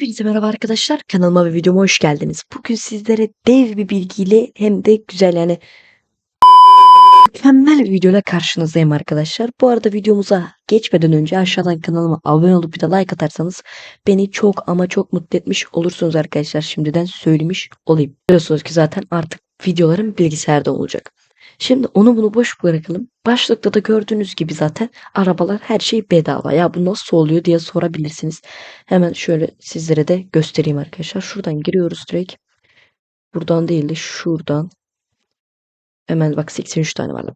Hepinize merhaba arkadaşlar. Kanalıma ve videoma hoş geldiniz. Bugün sizlere dev bir bilgiyle hem de güzel yani mükemmel bir videoyla karşınızdayım arkadaşlar. Bu arada videomuza geçmeden önce aşağıdan kanalıma abone olup bir de like atarsanız beni çok ama çok mutlu etmiş olursunuz arkadaşlar. Şimdiden söylemiş olayım. Biliyorsunuz ki zaten artık videolarım bilgisayarda olacak. Şimdi onu bunu boş bırakalım. Başlıkta da gördüğünüz gibi zaten arabalar her şey bedava. Ya bu nasıl oluyor diye sorabilirsiniz. Hemen şöyle sizlere de göstereyim arkadaşlar. Şuradan giriyoruz direkt. Buradan değil de şuradan. Hemen bak 83 tane var.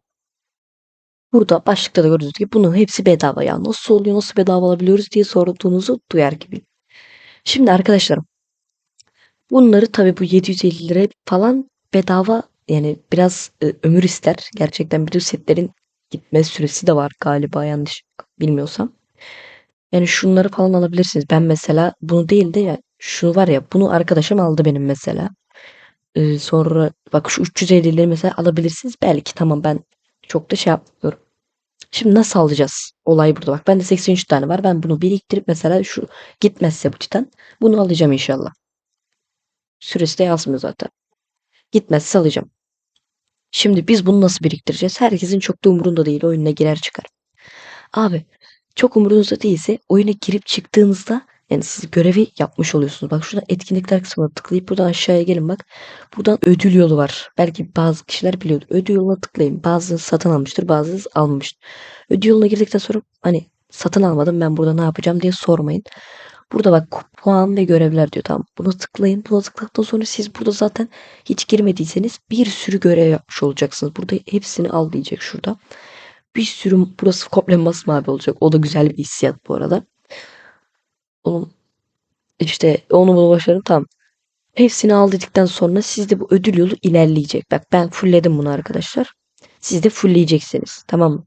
Burada başlıkta da gördüğünüz gibi bunun hepsi bedava ya. Nasıl oluyor nasıl bedava alabiliyoruz diye sorduğunuzu duyar gibi. Şimdi arkadaşlarım bunları tabi bu 750 lira falan bedava yani biraz e, ömür ister. Gerçekten de setlerin gitme süresi de var galiba yanlış bilmiyorsam. Yani şunları falan alabilirsiniz. Ben mesela bunu değil de ya şunu var ya bunu arkadaşım aldı benim mesela. Ee, sonra bak şu 350'leri mesela alabilirsiniz. Belki tamam ben çok da şey yapmıyorum. Şimdi nasıl alacağız? Olay burada bak. Bende 83 tane var. Ben bunu biriktirip mesela şu gitmezse bu titan bunu alacağım inşallah. Süresi de yazmıyor zaten. Gitmezse alacağım. Şimdi biz bunu nasıl biriktireceğiz? Herkesin çok da umurunda değil. Oyuna girer çıkar. Abi çok umurunuzda değilse oyuna girip çıktığınızda yani siz görevi yapmış oluyorsunuz. Bak şurada etkinlikler kısmına tıklayıp buradan aşağıya gelin bak. Buradan ödül yolu var. Belki bazı kişiler biliyordur. Ödül yoluna tıklayın. Bazı satın almıştır, bazı almamıştır. Ödül yoluna girdikten sonra hani satın almadım ben burada ne yapacağım diye sormayın. Burada bak puan ve görevler diyor tamam. Buna tıklayın. Buna tıkladıktan sonra siz burada zaten hiç girmediyseniz bir sürü görev yapmış olacaksınız. Burada hepsini al diyecek şurada. Bir sürü burası komple masmavi olacak. O da güzel bir hissiyat bu arada. Onun işte onu bunu başarın tamam. Hepsini al dedikten sonra sizde bu ödül yolu ilerleyecek. Bak ben fullledim bunu arkadaşlar. Siz de fullleyeceksiniz. Tamam mı?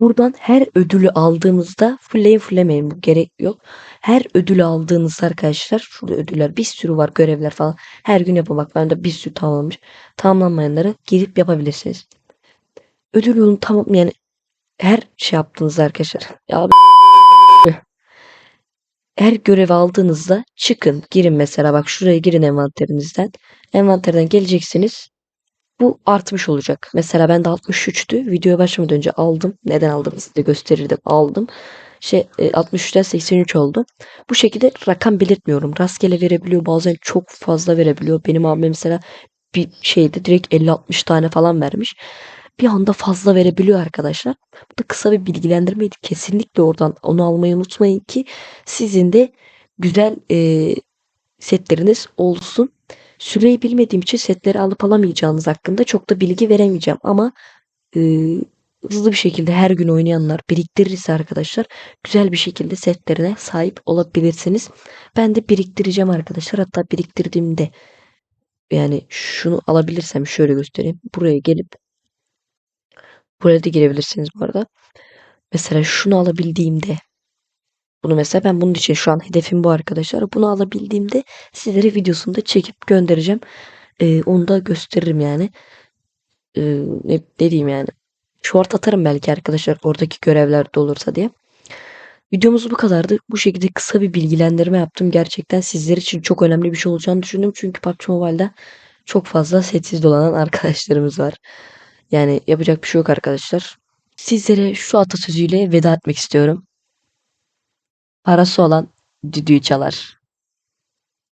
Buradan her ödülü aldığınızda fullleyin fulllemeyin bu gerek yok. Her ödülü aldığınızda arkadaşlar şurada ödüller bir sürü var görevler falan. Her gün yapın bak ben de bir sürü tamamlamış. Tamamlanmayanları girip yapabilirsiniz. Ödül yolunu tamam yani her şey yaptığınızda arkadaşlar. Ya her görev aldığınızda çıkın girin mesela bak şuraya girin envanterinizden. Envanterden geleceksiniz. Bu artmış olacak. Mesela ben de 63'tü. Videoya başlamadan önce aldım. Neden aldım size gösterirdim. Aldım. Şey 63'ten 83 oldu. Bu şekilde rakam belirtmiyorum. Rastgele verebiliyor. Bazen çok fazla verebiliyor. Benim abim mesela bir şeyde direkt 50-60 tane falan vermiş. Bir anda fazla verebiliyor arkadaşlar. Bu da kısa bir bilgilendirmeydi. Kesinlikle oradan onu almayı unutmayın ki sizin de güzel e, setleriniz olsun. Süreyi bilmediğim için setleri alıp alamayacağınız hakkında çok da bilgi veremeyeceğim ama e, hızlı bir şekilde her gün oynayanlar biriktirirse arkadaşlar güzel bir şekilde setlerine sahip olabilirsiniz. Ben de biriktireceğim arkadaşlar. Hatta biriktirdiğimde yani şunu alabilirsem şöyle göstereyim. Buraya gelip buraya da girebilirsiniz bu arada. Mesela şunu alabildiğimde bunu mesela ben bunun için şu an hedefim bu arkadaşlar. Bunu alabildiğimde sizlere videosunu da çekip göndereceğim. Ee, onu da gösteririm yani. Ee, ne, ne diyeyim yani. Short atarım belki arkadaşlar oradaki görevler de olursa diye. Videomuz bu kadardı. Bu şekilde kısa bir bilgilendirme yaptım. Gerçekten sizler için çok önemli bir şey olacağını düşündüm. Çünkü PUBG Mobile'da çok fazla setsiz dolanan arkadaşlarımız var. Yani yapacak bir şey yok arkadaşlar. Sizlere şu atasözüyle veda etmek istiyorum. Parası olan düdüğü çalar.